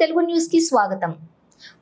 తెలుగు న్యూస్కి స్వాగతం.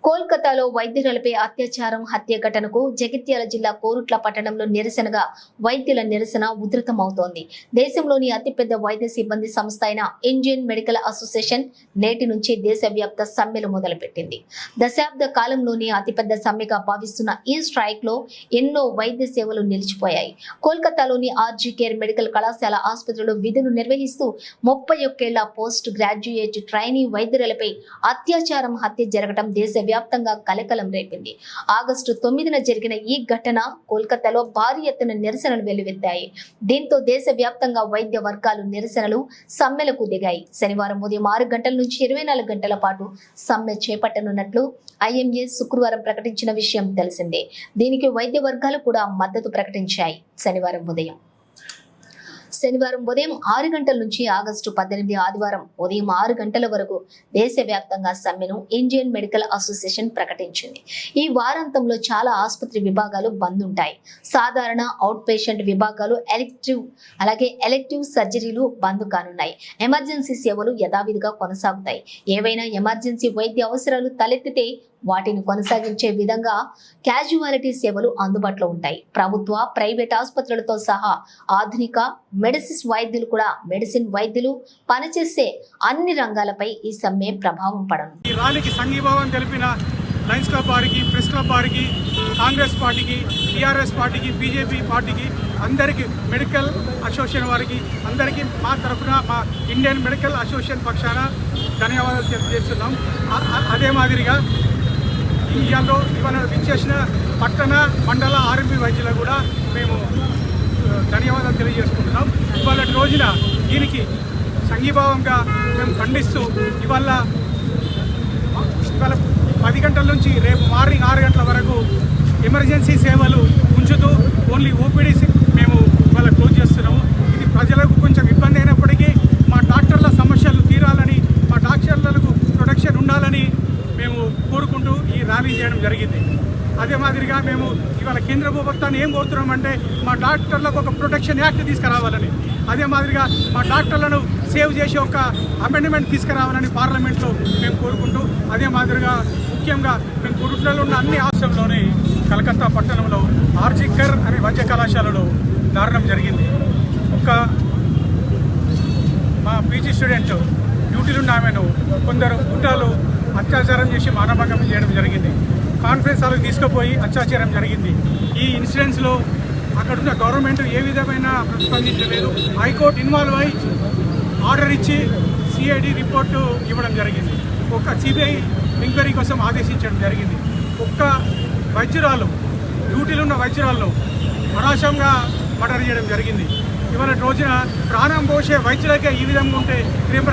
కోల్కతాలో వైద్యులపై అత్యాచారం హత్య ఘటనకు జగిత్యాల జిల్లా కోరుట్ల పట్టణంలో నిరసనగా వైద్యుల నిరసన ఉధృతమవుతోంది. దేశంలోని అతిపెద్ద వైద్య సిబ్బంది సంస్థ అయిన ఇండియన్ మెడికల్ అసోసియేషన్ నేటి నుంచి దేశవ్యాప్త సమ్మెలు మొదలుపెట్టింది. దశాబ్ద కాలంలోని అతిపెద్ద సమ్మెగా భావిస్తున్న ఈ స్ట్రైక్లో ఎన్నో వైద్య సేవలు నిలిచిపోయాయి. కోల్కతాలోని ఆర్జీ కేర్ మెడికల్ కళాశాల ఆసుపత్రిలో విధులు నిర్వహిస్తూ ముప్పై ఒక్కేళ్ళ పోస్ట్ గ్రాడ్యుయేట్ ట్రైనీ వైద్యులపై అత్యాచారం హత్య జరగడం దేశవ్యాప్తంగా కలకలం రేపింది. ఆగస్టు తొమ్మిదిన జరిగిన ఈ ఘటన కోల్కతాలో భారీ ఎత్తున నిరసనలు వెల్లువెత్తాయి. దీంతో దేశవ్యాప్తంగా వైద్య వర్గాలు నిరసనలు సమ్మెలకు దిగాయి. శనివారం ఉదయం ఆరు గంటల నుంచి ఇరవై నాలుగు గంటల పాటు సమ్మె చేపట్టనున్నట్లు ఐఎంఏ శుక్రవారం ప్రకటించిన విషయం తెలిసిందే. దీనికి వైద్య వర్గాలు కూడా మద్దతు ప్రకటించాయి. శనివారం ఉదయం. శనివారం ఉదయం ఆరు గంటల నుంచి ఆగస్టు పద్దెనిమిది ఆదివారం ఉదయం ఆరు గంటల వరకు దేశవ్యాప్తంగా సమ్మెను ఇండియన్ మెడికల్ అసోసియేషన్ ప్రకటించింది. ఈ వారాంతంలో చాలా ఆసుపత్రి విభాగాలు బంద్ ఉంటాయి. సాధారణ అవుట్ పేషెంట్ విభాగాలు ఎలెక్టివ్ అలాగే ఎలెక్టివ్ సర్జరీలు బంద్ కానున్నాయి. ఎమర్జెన్సీ సేవలు యథావిధిగా కొనసాగుతాయి. ఏవైనా ఎమర్జెన్సీ వైద్య అవసరాలు తలెత్తితే వాటిని కొనసాగించే విధంగా క్యాజువాలిటీ సేవలు అందుబాటులో ఉంటాయి. ప్రభుత్వ ప్రైవేట్ ఆసుపత్రులతో సహా ఆధునిక మెడిసిన్ వైద్యులు కూడా మెడిసిన్ వైద్యులు పనిచేసే అన్ని రంగాలపై ఈ సమ్మె ప్రభావం పడను ఈ ర్యాలీకి సంఘీభావం తెలిపిన లయన్స్ క్లబ్ వారికి ప్రెస్ క్లబ్ వారికి కాంగ్రెస్ పార్టీకి టీఆర్ఎస్ పార్టీకి బీజేపీ పార్టీకి అందరికీ మెడికల్ అసోసియేషన్ వారికి అందరికీ మా తరఫున మా ఇండియన్ మెడికల్ అసోసియేషన్ పక్షాన ధన్యవాదాలు తెలియజేస్తున్నాం. అదే మాదిరిగా ఇవాళ ఇవాళ విచ్చేసిన పట్టణ మండల ఆర్ఎంపీ వైద్యులకు కూడా మేము ధన్యవాదాలు తెలియజేసుకుంటున్నాం. ఇవాళ రోజున దీనికి సంఘీభావంగా మేము ఖండిస్తూ ఇవాళ ఇవాళ పది గంటల నుంచి రేపు మార్నింగ్ ఆరు గంటల వరకు ఎమర్జెన్సీ సేవలు ఉంచుతూ ఓన్లీ ఓపీడీ మేము ఇవాళ క్లోజ్ లాబీ చేయడం జరిగింది. అదే మాదిరిగా మేము ఇవాళ కేంద్ర ప్రభుత్వాన్ని ఏం కోరుతున్నామంటే మా డాక్టర్లకు ఒక ప్రొటెక్షన్ యాక్ట్ తీసుకురావాలని. అదే మాదిరిగా మా డాక్టర్లను సేవ్ చేసే ఒక అమెండ్మెంట్ తీసుకురావాలని పార్లమెంట్లో మేము కోరుకుంటూ అదే మాదిరిగా ముఖ్యంగా మేము కురుట్లలో ఉన్న అన్ని రాష్ట్రంలోని కలకత్తా పట్టణంలో ఆర్జికర్ అనే వైద్య కళాశాలలో దారుణం జరిగింది. ఒక మా పీజీ స్టూడెంట్ డ్యూటీలు ఉన్న ఆమెను కొందరు గుట్టాలు అత్యాచారం చేసి మానభంగం చేయడం జరిగింది. కాన్ఫరెన్స్ హాల్కి తీసుకుపోయి అత్యాచారం జరిగింది. ఈ ఇన్సిడెంట్స్లో అక్కడున్న గవర్నమెంట్ ఏ విధమైన ప్రతిస్పందించలేదు. హైకోర్టు ఇన్వాల్వ్ అయి ఆర్డర్ ఇచ్చి సిఐడి రిపోర్టు ఇవ్వడం జరిగింది. ఒక సిబిఐ ఎంక్వైరీ కోసం ఆదేశించడం జరిగింది. ఒక్క వైద్యురాలు డ్యూటీలో ఉన్న వైద్యురాలను పరాశంగా మర్డర్ చేయడం జరిగింది. ఇవాళ రోజున ప్రాణం పోసే వైద్యులకే ఈ విధంగా ఉంటే రేపు